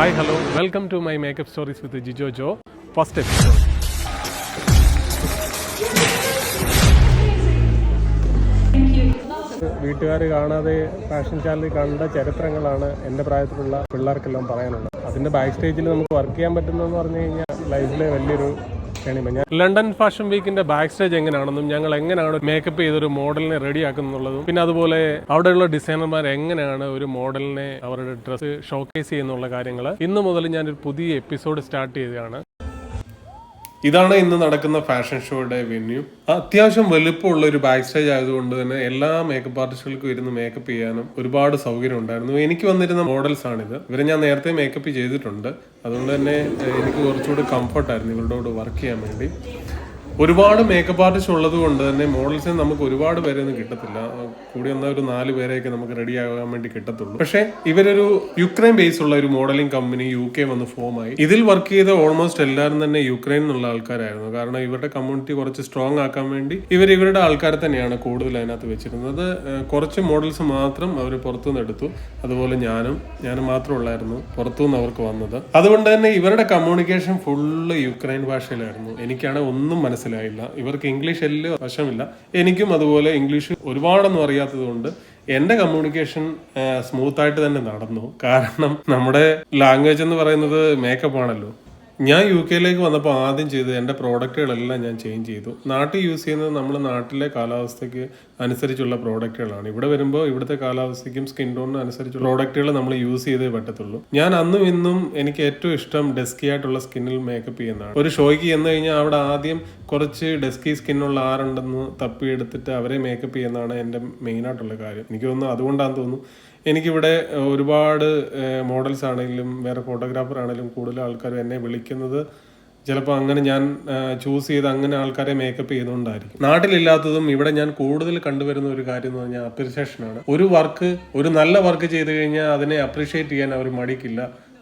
Hi hello welcome to my makeup stories with Jijo Jo first episode വീട്ടുകാർ കാണാതെ fashion ചാനലിൽ കണ്ട ചരിത്രങ്ങളാണ് എന്റെ പ്രായത്തിലുള്ള പിള്ളേർക്കെല്ലാം പറയാനുള്ളത്. അതിന്റെ ബാക്ക് സ്റ്റേജിൽ നമുക്ക് വർക്ക് ചെയ്യാൻ പറ്റുന്നതെന്ന് പറഞ്ഞു കഴിഞ്ഞാൽ ലൈഫിലെ വലിയൊരു ലണ്ടൻ ഫാഷൻ വീക്കിന്റെ ബാക്ക് സ്റ്റേജ് എങ്ങനെയാണെന്നും ഞങ്ങൾ എങ്ങനെയാണ് മേക്കപ്പ് ചെയ്തൊരു മോഡലിനെ റെഡി ആക്കുന്നുള്ളതും പിന്നെ അതുപോലെ അവിടെയുള്ള ഡിസൈനർമാർ എങ്ങനെയാണ് ഒരു മോഡലിനെ അവരുടെ ഡ്രസ്സ് ഷോക്കേസ് ചെയ്യുന്നുള്ള കാര്യങ്ങൾ ഇന്ന് മുതൽ ഞാനൊരു പുതിയ എപ്പിസോഡ് സ്റ്റാർട്ട് ചെയ്യുകയാണ് ഇതാണ് ഇന്ന് നടക്കുന്ന ഫാഷൻ ഷോയുടെ വെന്യൂ അത്യാവശ്യം വലുപ്പമുള്ള ഒരു ബാക്ക് സ്റ്റേജ് ആയതുകൊണ്ട് തന്നെ എല്ലാ മേക്കപ്പ് ആർട്ടിസ്റ്റുകൾക്കും ഇരുന്ന് മേക്കപ്പ് ചെയ്യാനും ഒരുപാട് സൗകര്യം ഉണ്ടായിരുന്നു. എനിക്ക് വന്നിരുന്ന മോഡൽസ് ആണിത്. ഇവരെ ഞാൻ നേരത്തെ മേക്കപ്പ് ചെയ്തിട്ടുണ്ട്. അതുകൊണ്ട് തന്നെ എനിക്ക് കുറച്ചുകൂടി കംഫർട്ടായിരുന്നു ഇവരുടെ കൂടെ വർക്ക് ചെയ്യാൻ വേണ്ടി. ഒരുപാട് മേക്കപ്പ് ആർട്ടിസ്റ്റ് ഉള്ളത് കൊണ്ട് തന്നെ മോഡൽസിന് നമുക്ക് ഒരുപാട് പേരെയൊന്നും കിട്ടത്തില്ല. കൂടി വന്ന ഒരു നാല് പേരെയൊക്കെ നമുക്ക് റെഡി ആകാൻ വേണ്ടി കിട്ടത്തുള്ളൂ. പക്ഷേ ഇവരൊരു യുക്രൈൻ ബേസ് ഉള്ള ഒരു മോഡലിംഗ് കമ്പനി യു കെ വന്ന് ഫോം ആയി. ഇതിൽ വർക്ക് ചെയ്ത ഓൾമോസ്റ്റ് എല്ലാവരും തന്നെ യുക്രൈൻ എന്നുള്ള ആൾക്കാരായിരുന്നു. കാരണം ഇവരുടെ കമ്മ്യൂണിറ്റി കുറച്ച് സ്ട്രോങ് ആക്കാൻ വേണ്ടി ഇവർ ഇവരുടെ ആൾക്കാരെ തന്നെയാണ് കൂടുതൽ അതിനകത്ത് വെച്ചിരുന്നത്. കുറച്ച് മോഡൽസ് മാത്രം അവർ പുറത്തുനിന്ന് എടുത്തു. അതുപോലെ ഞാനും ഞാനും മാത്രമുള്ളായിരുന്നു പുറത്തുനിന്ന് അവർക്ക് വന്നത്. അതുകൊണ്ട് തന്നെ ഇവരുടെ കമ്മ്യൂണിക്കേഷൻ ഫുള്ള് യുക്രൈൻ ഭാഷയിലായിരുന്നു. എനിക്കാണ് ഒന്നും മനസ്സിലായില്ല. ഇവർക്ക് ഇംഗ്ലീഷ് എല്ലാം വശമില്ല. എനിക്കും അതുപോലെ ഇംഗ്ലീഷ് ഒരുപാടൊന്നും അറിയാത്തത് കൊണ്ട് എന്റെ കമ്മ്യൂണിക്കേഷൻ സ്മൂത്ത് ആയിട്ട് തന്നെ നടന്നു. കാരണം നമ്മുടെ ലാംഗ്വേജ് എന്ന് പറയുന്നത് മേക്കപ്പ് ആണല്ലോ. ഞാൻ യു കെയിലേക്ക് വന്നപ്പോൾ ആദ്യം ചെയ്തത് എന്റെ പ്രോഡക്റ്റുകളെല്ലാം ഞാൻ ചേഞ്ച് ചെയ്തു. നാട്ടിൽ യൂസ് ചെയ്യുന്നത് നമ്മൾ നാട്ടിലെ കാലാവസ്ഥയ്ക്ക് അനുസരിച്ചുള്ള പ്രോഡക്റ്റുകളാണ് ഇവിടെ വരുമ്പോൾ ഇവിടുത്തെ കാലാവസ്ഥയ്ക്കും സ്കിൻ ടോണിനും അനുസരിച്ചുള്ള പ്രോഡക്റ്റുകൾ നമ്മൾ യൂസ് ചെയ്തേ പറ്റത്തുള്ളൂ. ഞാൻ അന്നും ഇന്നും എനിക്ക് ഏറ്റവും ഇഷ്ടം ഡെസ്കി ആയിട്ടുള്ള സ്കിന്നിൽ മേക്കപ്പ് ചെയ്യുന്നതാണ്. ഒരു ഷോയ്ക്ക് ചെന്ന് കഴിഞ്ഞാൽ അവിടെ ആദ്യം കുറച്ച് ഡെസ്കി സ്കിന്നുള്ള ആരുണ്ടെന്ന് തപ്പിയെടുത്തിട്ട് അവരെ മേക്കപ്പ് ചെയ്യുന്നതാണ് എന്റെ മെയിനായിട്ടുള്ള കാര്യം. എനിക്ക് തോന്നുന്നു അതുകൊണ്ടാണെന്ന് തോന്നുന്നു എനിക്കിവിടെ ഒരുപാട് മോഡൽസ് ആണെങ്കിലും വേറെ ഫോട്ടോഗ്രാഫർ ആണെങ്കിലും കൂടുതൽ ആൾക്കാർ എന്നെ വിളിക്കുന്നത്. ചിലപ്പോൾ അങ്ങനെ ഞാൻ ചൂസ് ചെയ്ത് അങ്ങനെ ആൾക്കാരെ മേക്കപ്പ് ചെയ്തുകൊണ്ടായിരിക്കും നാട്ടിലില്ലാത്തതും ഇവിടെ ഞാൻ കൂടുതൽ കണ്ടുവരുന്ന ഒരു കാര്യം എന്ന് പറഞ്ഞാൽ അപ്രീഷിയേഷൻ ആണ്. ഒരു വർക്ക് ഒരു നല്ല വർക്ക് ചെയ്ത് കഴിഞ്ഞാൽ അതിനെ അപ്രീഷിയേറ്റ് ചെയ്യാൻ അവർ മടിക്കില്ല.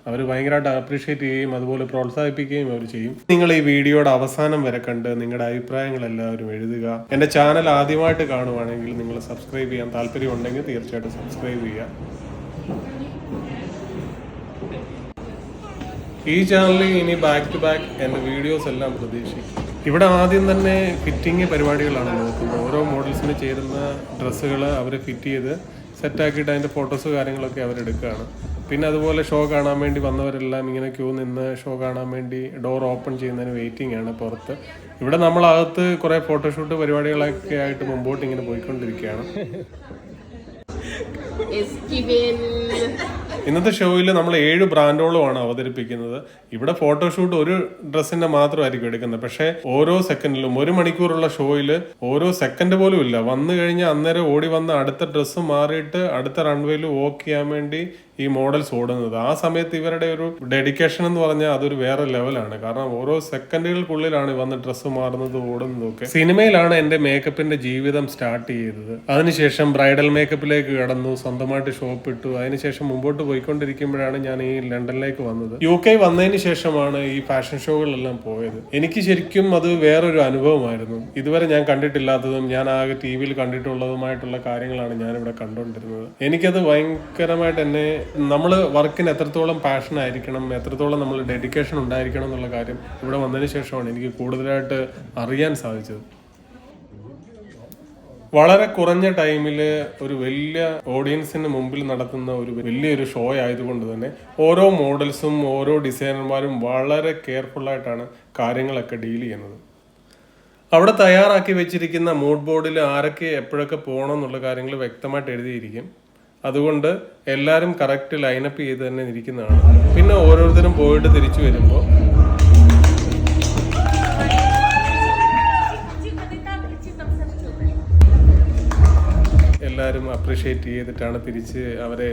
അവർ ഭയങ്കരമായിട്ട് അപ്രീഷിയേറ്റ് ചെയ്യുകയും അതുപോലെ പ്രോത്സാഹിപ്പിക്കുകയും അവർ ചെയ്യും. നിങ്ങൾ ഈ വീഡിയോയുടെ അവസാനം വരെ കണ്ട് നിങ്ങളുടെ അഭിപ്രായങ്ങൾ എല്ലാവരും എഴുതുക. എന്റെ ചാനൽ ആദ്യമായിട്ട് കാണുവാണെങ്കിൽ നിങ്ങൾ സബ്സ്ക്രൈബ് ചെയ്യാൻ താല്പര്യം ഉണ്ടെങ്കിൽ തീർച്ചയായിട്ടും സബ്സ്ക്രൈബ് ചെയ്യുക. ഈ ചാനലിൽ ഇനി ബാക്ക് ടു ബാക്ക് എന്റെ വീഡിയോസ് എല്ലാം പ്രതീക്ഷിക്കും. ഇവിടെ ആദ്യം തന്നെ ഫിറ്റിംഗ് പരിപാടികളാണ് നോക്കുന്നത്. ഓരോ മോഡൽസിന് ചേരുന്ന ഡ്രസ്സുകൾ അവർ ഫിറ്റ് ചെയ്ത് സെറ്റാക്കിയിട്ട് അതിന്റെ ഫോട്ടോസ് കാര്യങ്ങളൊക്കെ അവരെടുക്കുകയാണ് പിന്നെ അതുപോലെ ഷോ കാണാൻ വേണ്ടി വന്നവരെല്ലാം ഇങ്ങനെ ക്യൂ നിന്ന് ഷോ കാണാൻ വേണ്ടി ഡോർ ഓപ്പൺ ചെയ്യുന്നതിന് വെയിറ്റിംഗ് ആണ് പുറത്ത്. ഇവിടെ നമ്മളകത്ത് കുറേ ഫോട്ടോഷൂട്ട് പരിപാടികളൊക്കെ ആയിട്ട് മുമ്പോട്ട് ഇങ്ങനെ പോയിക്കൊണ്ടിരിക്കുകയാണ്. ഇന്നത്തെ ഷോയിൽ നമ്മൾ ഏഴ് ബ്രാൻഡുകളുമാണ് അവതരിപ്പിക്കുന്നത്. ഇവിടെ ഫോട്ടോഷൂട്ട് ഒരു ഡ്രസ്സിന്റെ മാത്രമായിരിക്കും എടുക്കുന്നത്. പക്ഷേ ഓരോ സെക്കൻഡിലും ഒരു മണിക്കൂറുള്ള ഷോയിൽ ഓരോ സെക്കൻഡ് പോലും ഇല്ല. വന്നു കഴിഞ്ഞാൽ അന്നേരം ഓടി വന്ന് അടുത്ത ഡ്രസ്സ് മാറിയിട്ട് അടുത്ത റൺവേയിൽ വോക്ക് ചെയ്യാൻ വേണ്ടി ഈ മോഡൽസ് ഓടുന്നത്. ആ സമയത്ത് ഇവരുടെ ഒരു ഡെഡിക്കേഷൻ എന്ന് പറഞ്ഞാൽ അതൊരു വേറെ ലെവലാണ്. കാരണം ഓരോ സെക്കൻഡുകൾക്കുള്ളിലാണ് വന്ന് ഡ്രസ്സ് മാറുന്നത് ഓടുന്നതും ഒക്കെ സിനിമയിലാണ് എന്റെ മേക്കപ്പിന്റെ ജീവിതം സ്റ്റാർട്ട് ചെയ്തത്. അതിനുശേഷം ബ്രൈഡൽ മേക്കപ്പിലേക്ക് കടന്നു സ്വന്തമായിട്ട് ഷോപ്പ് ഇട്ടു അതിനുശേഷം മുമ്പോട്ട് പോയിക്കൊണ്ടിരിക്കുമ്പോഴാണ് ഞാൻ ഈ ലണ്ടനിലേക്ക് വന്നത്. യു കെ വന്നതിന് ശേഷമാണ് ഈ ഫാഷൻ ഷോകളിലെല്ലാം പോയത്. എനിക്ക് ശരിക്കും അത് വേറൊരു അനുഭവമായിരുന്നു. ഇതുവരെ ഞാൻ കണ്ടിട്ടില്ലാത്തതും ഞാൻ ആകെ ടി വിയിൽ കണ്ടിട്ടുള്ളതുമായിട്ടുള്ള കാര്യങ്ങളാണ് ഞാനിവിടെ കണ്ടുകൊണ്ടിരുന്നത്. എനിക്കത് ഭയങ്കരമായിട്ട് എന്നെ നമ്മൾ വർക്കിന് എത്രത്തോളം പാഷൻ ആയിരിക്കണം എത്രത്തോളം നമ്മൾ ഡെഡിക്കേഷൻ ഉണ്ടായിരിക്കണം എന്നുള്ള കാര്യം ഇവിടെ വന്നതിന് ശേഷമാണ് എനിക്ക് കൂടുതലായിട്ട് അറിയാൻ സാധിച്ചത്. വളരെ കുറഞ്ഞ ടൈമിൽ ഒരു വലിയ ഓഡിയൻസിന് മുമ്പിൽ നടത്തുന്ന ഒരു വലിയൊരു ഷോ ആയതുകൊണ്ട് തന്നെ ഓരോ മോഡൽസും ഓരോ ഡിസൈനർമാരും വളരെ കെയർഫുള്ളായിട്ടാണ് കാര്യങ്ങളൊക്കെ ഡീൽ ചെയ്യുന്നത്. അവിടെ തയ്യാറാക്കി വെച്ചിരിക്കുന്ന മൂഡ് ബോർഡിൽ ആരൊക്കെ എപ്പോഴൊക്കെ പോകണം എന്നുള്ള കാര്യങ്ങൾ വ്യക്തമായിട്ട് എഴുതിയിരിക്കും. അതുകൊണ്ട് എല്ലാവരും കറക്റ്റ് ലൈനപ്പ് ചെയ്ത് തന്നെ ഇരിക്കുന്നതാണ്. പിന്നെ ഓരോരുത്തരും പോയിട്ട് തിരിച്ചു വരുമ്പോൾ എല്ലാവരും അപ്രീഷിയേറ്റ് ചെയ്തിട്ടാണ് തിരിച്ച് അവരെ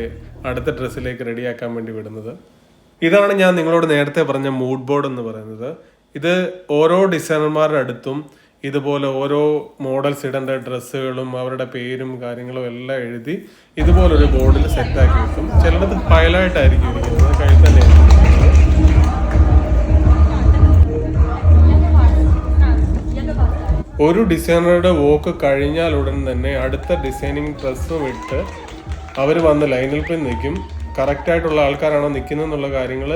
അടുത്ത ഡ്രസ്സിലേക്ക് റെഡിയാക്കാൻ വേണ്ടി വിടുന്നത്. ഇതാണ് ഞാൻ നിങ്ങളോട് നേരത്തെ പറഞ്ഞ മൂഡ് ബോർഡ് എന്ന് പറയുന്നത്. ഇത് ഓരോ ഡിസൈനർമാരുടെ അടുത്തും ഇതുപോലെ ഓരോ മോഡൽസ് ഇടേണ്ട ഡ്രസ്സുകളും അവരുടെ പേരും കാര്യങ്ങളും എല്ലാം എഴുതി ഇതുപോലൊരു ബോർഡിൽ സെറ്റാക്കി വെക്കും. ചിലടത്ത് ഫയലായിട്ടായിരിക്കും ഇരിക്കുന്നത്. കയ്യിൽ ഒരു ഡിസൈനറുടെ വോക്ക് കഴിഞ്ഞാൽ ഉടൻ തന്നെ അടുത്ത ഡിസൈനിങ് ഡ്രസ്സും ഇട്ട് അവർ വന്ന് ലൈനിൽ പോയി നിൽക്കും. കറക്റ്റ് ആൾക്കാരാണോ നിൽക്കുന്നത് എന്നുള്ള കാര്യങ്ങൾ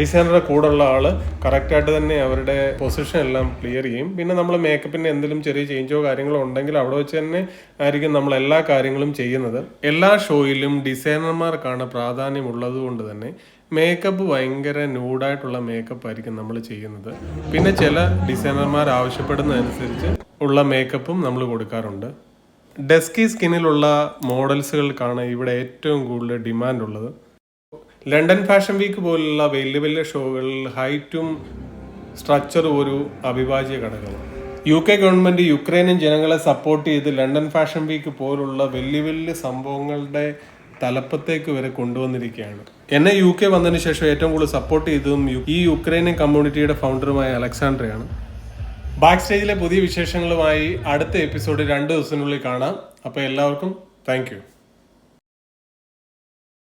ഡിസൈനറുടെ കൂടെ ഉള്ള ആൾ കറക്റ്റായിട്ട് തന്നെ അവരുടെ പൊസിഷൻ എല്ലാം ക്ലിയർ ചെയ്യും. പിന്നെ നമ്മൾ മേക്കപ്പിന്റെ എന്തെങ്കിലും ചെറിയ ചേഞ്ചോ കാര്യങ്ങളോ ഉണ്ടെങ്കിൽ അവിടെ വെച്ച് തന്നെ ആയിരിക്കും നമ്മൾ എല്ലാ കാര്യങ്ങളും ചെയ്യുന്നത്. എല്ലാ ഷോയിലും ഡിസൈനർമാർക്കാണ് പ്രാധാന്യമുള്ളത് കൊണ്ട് തന്നെ മേക്കപ്പ് ഭയങ്കര ന്യൂഡായിട്ടുള്ള മേക്കപ്പ് ആയിരിക്കും നമ്മൾ ചെയ്യുന്നത്. പിന്നെ ചില ഡിസൈനർമാർ ആവശ്യപ്പെടുന്നതനുസരിച്ച് ഉള്ള മേക്കപ്പും നമ്മൾ കൊടുക്കാറുണ്ട്. ഡെസ്കി സ്കിന്നിലുള്ള മോഡൽസുകൾക്കാണ് ഇവിടെ ഏറ്റവും കൂടുതൽ ഡിമാൻഡ് ഉള്ളത്. ലണ്ടൻ ഫാഷൻ വീക്ക് പോലുള്ള വലിയ വലിയ ഷോകളിൽ ഹൈറ്റും സ്ട്രക്ചറും ഒരു അവിഭാജ്യ ഘടകമാണ്. യു കെ ഗവൺമെന്റ് യുക്രൈനും ജനങ്ങളെ സപ്പോർട്ട് ചെയ്ത് ലണ്ടൻ ഫാഷൻ വീക്ക് പോലുള്ള വലിയ വലിയ സംഭവങ്ങളുടെ തലപ്പത്തേക്ക് വരെ കൊണ്ടുവന്നിരിക്കുകയാണ്. എന്നെ യു കെ വന്നതിന് ശേഷം ഏറ്റവും കൂടുതൽ സപ്പോർട്ട് ചെയ്തതും ഈ യുക്രൈനിയൻ കമ്മ്യൂണിറ്റിയുടെ ഫൗണ്ടറുമായ അലക്സാണ്ട്രയാണ്. ബാക്ക് സ്റ്റേജിലെ പുതിയ വിശേഷങ്ങളുമായി അടുത്ത എപ്പിസോഡ് രണ്ട് ദിവസത്തിനുള്ളിൽ കാണാം. അപ്പോൾ എല്ലാവർക്കും താങ്ക്